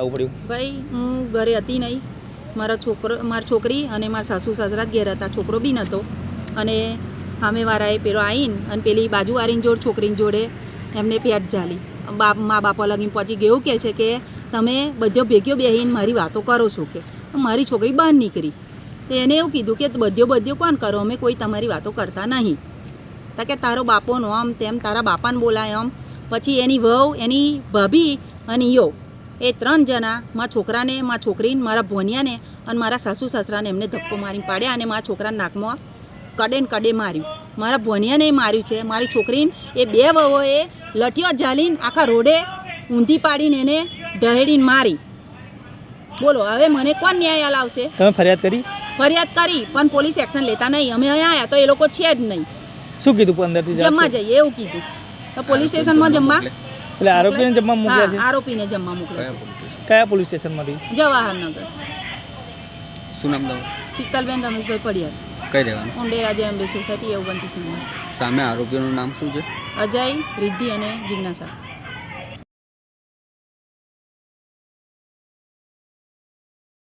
આવું પડ્યું? ભાઈ, હું ઘરે હતી નહીં. મારા છોકરો, મારી છોકરી અને મારા સાસુ સાસરા ઘેર હતા. છોકરો બી નહોતો અને સામેવાળાએ પેલો આવીને અને પેલી બાજુ વાળીને જોડે, છોકરીની જોડે એમને પેટ ઝાલી. બાપ, મા બાપા લગીને પહોંચી ગયું કે છે કે તમે બધો ભેગ્યો બેહીને મારી વાતો કરો છો કે. મારી છોકરી બહાર નીકળી. તો એને એવું કીધું કે બધ્યો બધ્યો કોણ કરો? અમે કોઈ તમારી વાતો કરતા નહીં. તા કે તારો બાપોનો આમ તેમ, તારા બાપાને બોલાય આમ. પછી એની વહુ, એની ભાભી અને યો એ ત્રણ જણા મારા છોકરાને મારા છોકરીને મારા ભોનિયાને અને મારા સાસુ સસરાને એમને ધક્કો મારીને પાડ્યા અને મારા છોકરાના નાકમાં કડે ને કડે માર્યું. મારા ભોનિયાને માર્યું છે. મારી છોકરીને એ બે વહુએ લઠીઓ ઝાલીને આખા રોડે ઊંધી પાડીને એને ઢહેડીને મારી. બોલો હવે મને કોણ ન્યાય આવશે તમે ફરિયાદ કરી? ફરિયાદ કરી પણ પોલીસ એક્શન લેતા નહીં. અમે અહીંયા આવ્યા તો એ લોકો છે જ નહીં. શું કીધું? અંદરથી જમવા જઈએ એવું કીધું. તો પોલીસ સ્ટેશનમાં જમવા એટલે આરોપીને જમવા મોકલ્યા છે? આરોપીને જમવા મોકલ્યા છે. કયા પોલીસ સ્ટેશનમાંથી? જવાહરનગર. શું નામ તમારું? શીતલબેન રમેશભાઈ પડિયાર. કઈ રહેવાનું? ઉંડેરા જે અંબે સોસાયટી એવું બનતી સામે આરોપીઓનું નામ શું છે? અજય રિદ્ધિ અને જિજ્ઞાસા.